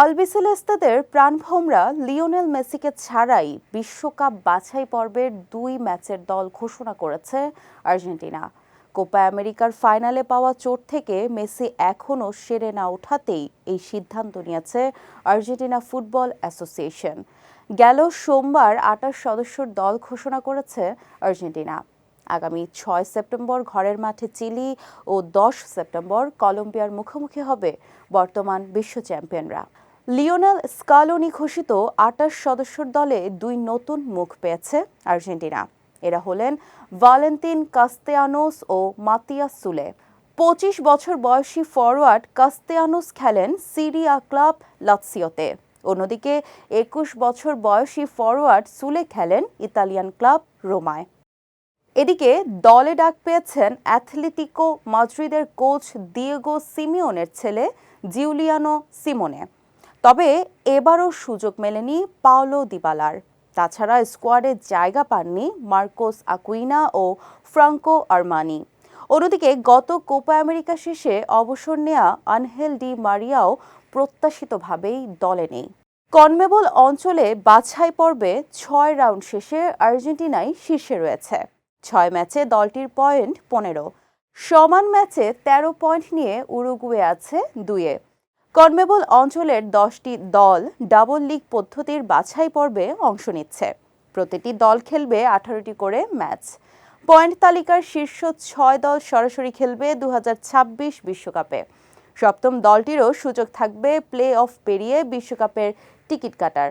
আলবিসেলেস্তাদের প্রাণভোমরা Lionel মেসিকে ছাড়াই বিশ্বকাপ বাছাই পর্বের দুই ম্যাচের দল ঘোষণা করেছে আর্জেন্টিনা। কোপা আমেরিকার ফাইনালে পাওয়া চোট থেকে মেসি এখনও সেরে না ওঠাতেই এই সিদ্ধান্ত নিয়েছে আর্জেন্টিনা ফুটবল অ্যাসোসিয়েশন। গেল সোমবার আটাশ সদস্যর দল ঘোষণা করেছে আর্জেন্টিনা। আগামী ছয় সেপ্টেম্বর ঘরের মাঠে চিলি ও দশ সেপ্টেম্বর কলম্বিয়ার মুখোমুখি হবে বর্তমান বিশ্ব চ্যাম্পিয়নরা। লিওনেল স্কালোনি ঘোষিত আটাশ সদস্যর দলে দুই নতুন মুখ পেয়েছে আর্জেন্টিনা। এরা হলেন ভালেন্তিন কাস্তেয়ানোস ও মাতিয়াস সুলে। পঁচিশ বছর বয়সী ফরওয়ার্ড কাস্তেয়ানোস খেলেন সিরিয়া ক্লাব লাৎসিওতে। অন্যদিকে একুশ বছর বয়সী ফরওয়ার্ড সুলে খেলেন ইতালিয়ান ক্লাব রোমায়। এদিকে দলে ডাক পেয়েছেন অ্যাথলেটিকো মাদ্রিদের কোচ দিয়েগো সিমিওনের ছেলে জিউলিয়ানো সিমোনে। তবে এবারও সুযোগ মেলেনি পাওলো দিবালার। তাছাড়া স্কোয়াডে জায়গা পাননি মার্কোস আকুইনা ও ফ্রাঙ্কো আরমানি। অন্যদিকে গত কোপা আমেরিকা শেষে অবসর নেয়া আনহেল ডি মারিয়াও প্রত্যাশিতভাবেই দলে নেই। কনমেবল অঞ্চলে বাছাই পর্বে ছয় রাউন্ড শেষে আর্জেন্টিনাই শীর্ষে রয়েছে। ছয় ম্যাচে দলটির পয়েন্ট পনেরো। সমান ম্যাচে ১৩ পয়েন্ট নিয়ে উরুগুয়ে আছে দুয়ে কনমেবল অঞ্চলের দশটি দল ডাবল লিগ পদ্ধতির বাছাই পর্বে অংশ নিচ্ছে। প্রতিটি দল খেলবে আঠারোটি করে ম্যাচ। পয়েন্ট তালিকার শীর্ষ ছয় দল সরাসরি খেলবে দু বিশ্বকাপে। সপ্তম দলটিরও সুযোগ থাকবে প্লে অফ পেরিয়ে বিশ্বকাপের টিকিট কাটার।